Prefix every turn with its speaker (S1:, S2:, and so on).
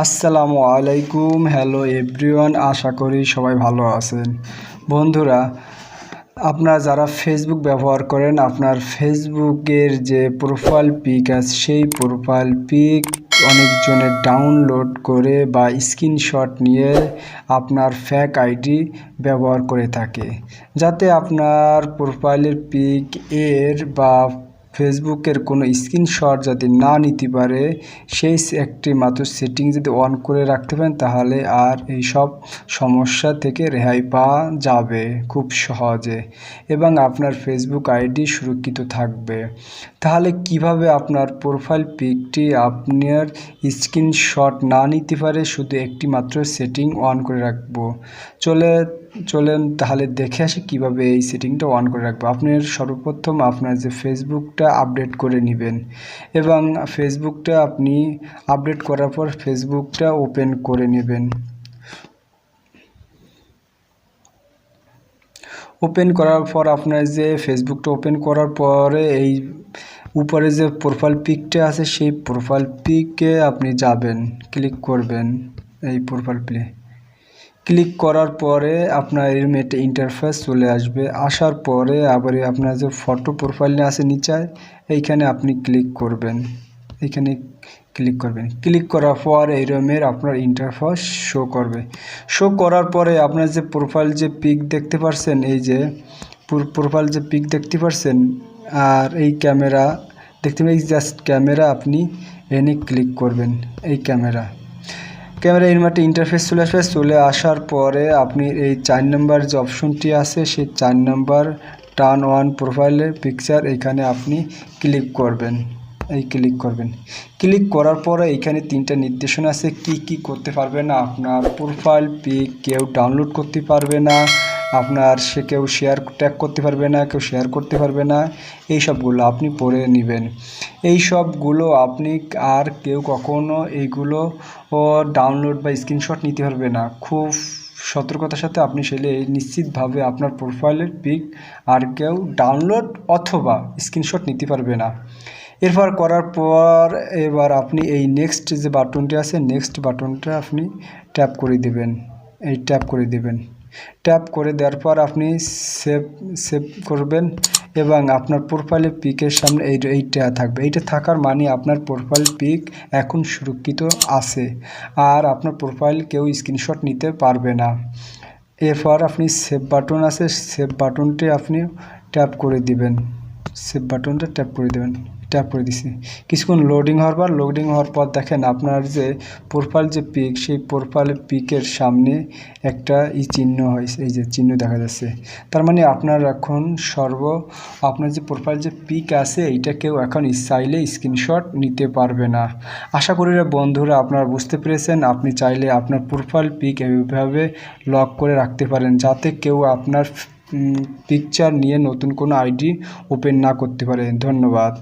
S1: আসসালামু আলাইকুম, hello everyone, আশা করি সবাই ভালো আছেন। বন্ধুরা, আপনারা যারা ফেসবুক ব্যবহার করেন, আপনার ফেসবুকের যে প্রোফাইল পিক আছে, সেই প্রোফাইল পিক অনেকজনের ডাউনলোড করে বা স্ক্রিনশট নিয়ে আপনার ফ্যাক আইডি ব্যবহার করে থাকে। যাতে আপনার প্রোফাইলের পিক এর বা ফেসবুকের কোনো স্ক্রিনশট যাতে না নিতে পারে, সেই একটি মাত্র সেটিং যদি অন করে রাখতে পারেন, তাহলে আর এই সব সমস্যা থেকে রেহাই পাওয়া যাবে খুব সহজে এবং আপনার ফেসবুক আইডি সুরক্ষিত থাকবে। তাহলে কীভাবে আপনার প্রোফাইল পিকটি আপনার স্ক্রিনশট না নিতে পারে, শুধু একটি মাত্র সেটিং অন করে রাখব? চলে চলেন তাহলে দেখে আসি কীভাবে এই সেটিংটা অন করে রাখব। আপনার সর্বপ্রথম আপনার যে ফেসবুকটা আপডেট করে নেবেন এবং ফেসবুকটা আপনি আপডেট করার পর ফেসবুকটা ওপেন করে নেবেন। ওপেন করার পর আপনার যে ফেসবুকটা ওপেন করার পরে এই উপরে যে প্রোফাইল পিকটা আছে, সেই প্রোফাইল পিকে আপনি যাবেন ক্লিক করবেন এই প্রোফাইল প্লে ক্লিক করার পরে আপনার এরম একটা ইন্টারফেস চলে আসবে। আসার পরে আবার আপনার যে ফটো প্রোফাইল আছে নিচায় এইখানে আপনি ক্লিক করবেন। এইখানে ক্লিক করবেন। ক্লিক করার পর এই এইরমের আপনার ইন্টারফেস শো করবে। শো করার পরে আপনার যে প্রোফাইল যে পিক দেখতে পারছেন, এই যে প্রোফাইল যে পিক দেখতে পারছেন, আর এই ক্যামেরা দেখতে পাই জাস্ট ক্যামেরা আপনি এনে ক্লিক করবেন, এই ক্যামেরা ক্যামেরা এর মাঠে ইন্টারফেস চলে আসবে। চলে আসার পরে আপনি এই চার নাম্বার যে অপশনটি আছে, সেই চার নাম্বার টার্ন ওয়ান প্রোফাইলে পিকচার এখানে আপনি ক্লিক করবেন। এই ক্লিক করবেন। ক্লিক করার পরে এখানে তিনটা নির্দেশনা আছে। কি কি করতে পারবে না? আপনার প্রোফাইল পিক কেউ ডাউনলোড করতে পারবে না। আপনার সে কেউ শেয়ার ট্যাগ করতে পারবে না, কেউ শেয়ার করতে পারবে না, এই সবগুলো আপনি পড়ে নেবেন। এই সবগুলো আপনি আর কেউ কখনো এইগুলো ডাউনলোড বা স্ক্রিনশট নিতে পারবে না। খুব সতর্কতার সাথে আপনি সেলে নিশ্চিতভাবে আপনার প্রোফাইলের পিক আর কেউ ডাউনলোড অথবা স্ক্রিনশট নিতে পারবে না। এরপর করার পর এবার আপনি এই নেক্সট যে বাটনটি আছে নেক্সট বাটনটা আপনি ট্যাপ করে দেবেন। এই ট্যাপ করে দেবেন। ট্যাপ করে দেওয়ার পর আপনি সেভ সেভ করবেন এবং আপনার প্রোফাইলে পিকের সামনে এই, এইটা থাকবে। এইটা থাকার মানে আপনার প্রোফাইল পিক এখন সুরক্ষিত আছে আর আপনার প্রোফাইল কেউ স্ক্রিনশট নিতে পারবে না। এরপর আপনি সেভ বাটন আছে সেভ বাটনটি আপনি ট্যাপ করে দিবেন। সেভ বাটনটা ট্যাপ করে দেবেন। ট্যাপ করে দিছি। কিছুক্ষণ লোডিং হওয়ার পর লোডিং হওয়ার পর দেখেন আপনার যে প্রোফাইল যে পিক সেই প্রোফাইল পিকের সামনে একটা ই চিহ্ন হয়েছে, এই যে চিহ্ন দেখা যাচ্ছে। তার মানে আপনার এখন সর্ব, আপনার যে প্রোফাইল যে পিক আছে, এইটা কেউ এখন চাইলে স্ক্রিনশট নিতে পারবে না। আশা করি বন্ধুরা আপনারা বুঝতে পেরেছেন, আপনি চাইলে আপনার প্রোফাইল পিক এইভাবে লক করে রাখতে পারেন, যাতে কেউ আপনার পিকচার নিয়ে নতুন কোনো আইডি ওপেন না করতে পারে। ধন্যবাদ।